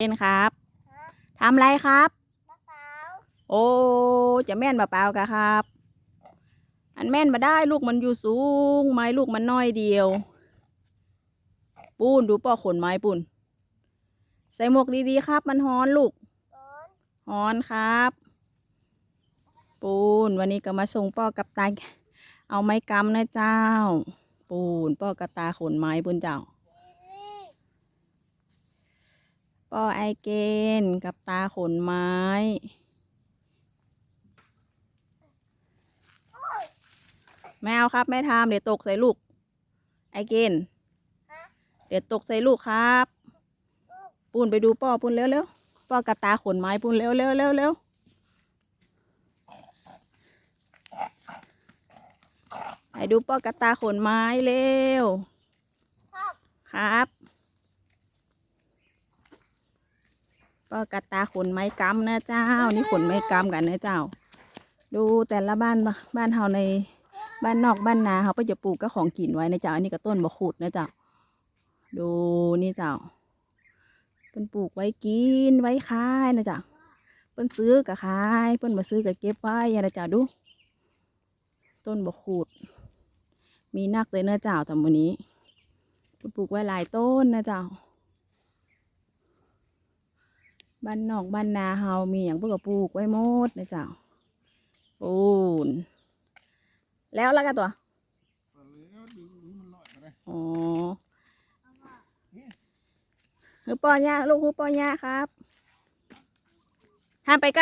เป็นครับทำอะไรครับมะพร้าวโอ้จะแม่นมาเปล่ากะครับ อันแม่นมาได้ลูกมันอยู่สูง ไม้ลูกมันน้อยเดียว ปูนดูป่อขนไม้ปูนใส่หมวกดีๆครับ มันฮ้อนลูกร้อนฮ้อนครับ ปูนวันนี้ก็มาส่งป่อกับตาเอาไม้กำนะเจ้า ปูนป่อกับตาขนไม้ปูนเจ้า นี่ ป้อไอเกนกับตาขนไม้ไม่เอาครับไม่ทำเดี๋ยวตกใส่ลูก ไอเกนเดี๋ยวตกใส่ลูกครับ ปูนไปดูป้อปูนเร็วเร็วป้อกับตาขนไม้ปูนเร็วเร็วเร็วเร็วไปดูป้อกับตาขนไม้เร็ว ครับ ป้อกระตาขนไม้กำนะเจ้า นี่ขนไม้กำกันนะเจ้า ดูแต่ละบ้านบ้านเฮาในบ้านนอกบ้านนาเขาก็จะปลูกก็ของกินไว้นะเจ้า อันนี้ก็ต้นบะขุดนะเจ้า ดูนี่เจ้าเป็นปลูกไว้กินไว้ขายนะเจ้าเปิ้นซื้อก็ขายเปิ้นมาซื้อก็เก็บไว้นะเจ้าดู ต้นบะขุด มีนักเลยนะเจ้าทำวันนี้ปลูกไว้หลายต้นนะเจ้า บ้านนอกบ้านนาเฮามีอย่างพวกกระปลูกไว้หมดนะเจ้าปูน แล้วละกันตัวอ๋อคือปอย่าลูกคือปอย่าครับห้ามไปใกล้